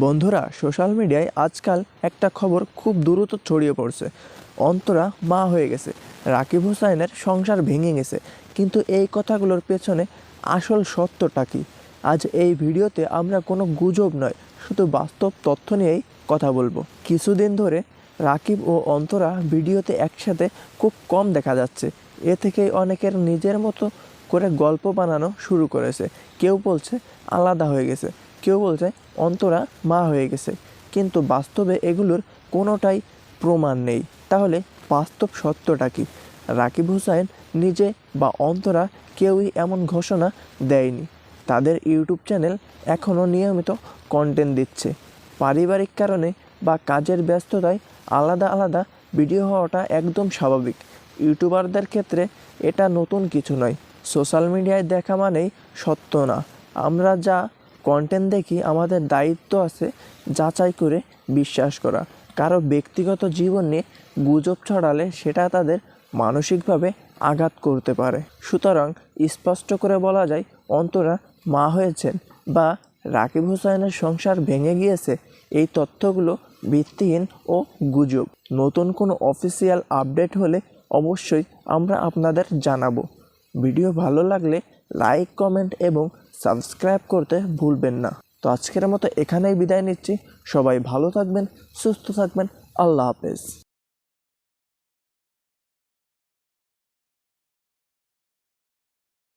বন্ধুরা, সোশ্যাল মিডিয়ায় আজকাল একটা খবর খুব দ্রুত ছড়িয়ে পড়ছে। অন্তরা মা হয়ে গেছে। রাকিব হোসাইনের সংসার ভেঙে গেছে। কিন্তু এই কথাগুলোর পেছনে আসল সত্যটা কি? আজ এই ভিডিওতে আমরা কোনো গুজব নয়, শুধু বাস্তব তথ্য নিয়েই কথা বলব। কিছুদিন ধরে রাকিব ও অন্তরা ভিডিওতে একসাথে খুব কম দেখা যাচ্ছে। এ থেকেই অনেকের নিজের মতো করে গল্প বানানো শুরু করেছে। কেউ বলছে, আলাদা হয়ে গেছে। কেউ বলছে, অন্তরা, মা হয়ে গেছে। কিন্তু বাস্তবে এগুলোর কোনোটাই প্রমাণ নেই। তাহলে বাস্তব সত্যটা কি? রাকিব হুসাইন নিজে বা অন্তরা কেউই এমন ঘোষণা দেয়নি। তাদের ইউটিউব চ্যানেল এখনও নিয়মিত কন্টেন্ট দিচ্ছে। পারিবারিক কারণে বা কাজের ব্যস্ততায় আলাদা আলাদা ভিডিও হওয়াটা একদম স্বাভাবিক। ইউটিউবারদের ক্ষেত্রে এটা নতুন কিছু নয়। সোশ্যাল মিডিয়ায় দেখা মানেই সত্য না। আমরা যা কন্টেন্ট দেখি আমাদের দায়িত্ব আছে যাচাই করে বিশ্বাস করা। কারও ব্যক্তিগত জীবন গুজব ছড়ালে সেটা তাদের মানসিকভাবে আঘাত করতে পারে। সুতরাং স্পষ্ট করে বলা যায়, অন্তরা মা হয়েছেন বা রাকিব হোসাইনের সংসার ভেঙে গিয়েছে, এই তথ্যগুলো ভিত্তিহীন ও গুজব। নতুন কোনো অফিসিয়াল আপডেট হলে অবশ্যই আমরা আপনাদের জানাব। ভিডিও ভালো লাগলে লাইক কমেন্ট এবং সাবস্ক্রাইব করতে ভুলবেন না। তো আজকের মতো এখানেই বিদায় নিচ্ছি। সবাই ভালো থাকবেন, সুস্থ থাকবেন। আল্লাহ হাফেজ।